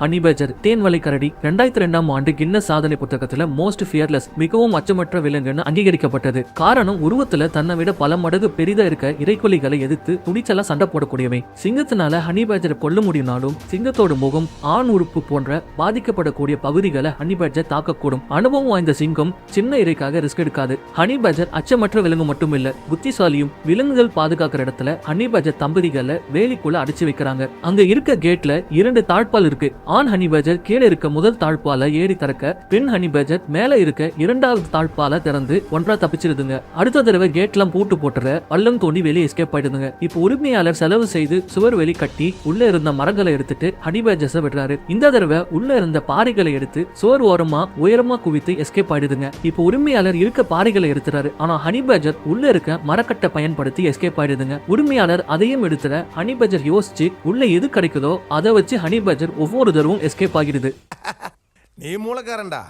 Honey pager தேன்வலை கரடி ரெண்டாயிரத்தி ரெண்டாம் ஆண்டு கின்னஸ் சாதனை புத்தகத்துல மோஸ்ட் ஃபியர்லெஸ் மிகவும் அச்சமற்ற விலங்குன்னு அங்கீகரிக்கப்பட்டது. காரணம் உருவத்துல தன்னை விட பல மடங்கு பெரிதா இருக்க இறைக்கொலிகளை எதிர்த்து துணிச்சலா சண்டை போடக்கூடியவை. சிங்கத்தினால ஹனி பேஜரை கொல்ல முடியும்னாலும் சிங்கத்தோட முகம் ஆண் உறுப்பு போன்ற பாதிக்கப்படக்கூடிய பகுதிகளை ஹனி பேஜர் தாக்கக்கூடும். அனுபவம் வாய்ந்த சிங்கம் சின்ன இறைக்காக ரிஸ்க் எடுக்காது. ஹனி பேஜர் அச்சமற்ற விலங்கு மட்டும் இல்ல புத்திசாலியும் விலங்குகள் பாதுகாக்கிற இடத்துல ஹனி பேஜர் தம்பதிகளை வேலிக்குள்ள அடைச்சு வைக்கிறாங்க. அங்க இருக்க கேட்ல இரண்டு தாழ்பால் இருக்கு. ஆண் ஹனி பேஜர் கீழே இருக்க முதல் தாழ்பால ஏறி திறக்க பெண் ஹனி பேஜர் மேல இருக்க இரண்டாவது தாழ்பால திறந்து ஒன்றா தப்பிச்சிருதுங்க. அடுத்த தடவை கேட்லாம் பூட்டு போட்டுற பள்ளம் தோண்டி வெளியே எஸ்கேப் ஆயிடுதுங்க. இப்போ உரிமையாளர் செலவு செய்து சுவர் வெளி கட்டி உள்ள இருந்த மரங்களை எடுத்துட்டு ஹனி பேஜஸ விடுறாரு இந்த தடவை உள்ள இருந்த பாறைகளை எடுத்து சுவர் ஓரமா உயரமா குவித்து எஸ்கேப் ஆயிடுதுங்க. இப்போ உரிமையாளர் இருக்க பாறைகளை எடுத்துறாரு. ஆனா ஹனி பேஜர் உள்ள இருக்க மரக்கட்டை பயன்படுத்தி எஸ்கேப் ஆயிடுதுங்க. உரிமையாளர் அதையும் எடுத்துற ஹனி பேஜர் யோசிச்சு உள்ள எது கிடைக்குதோ அதை வச்சு ஹனி பேஜர் ஒவ்வொரு தடவும் எஸ்கேப் ஆகிடுது. நீ மூலக்காரன்டா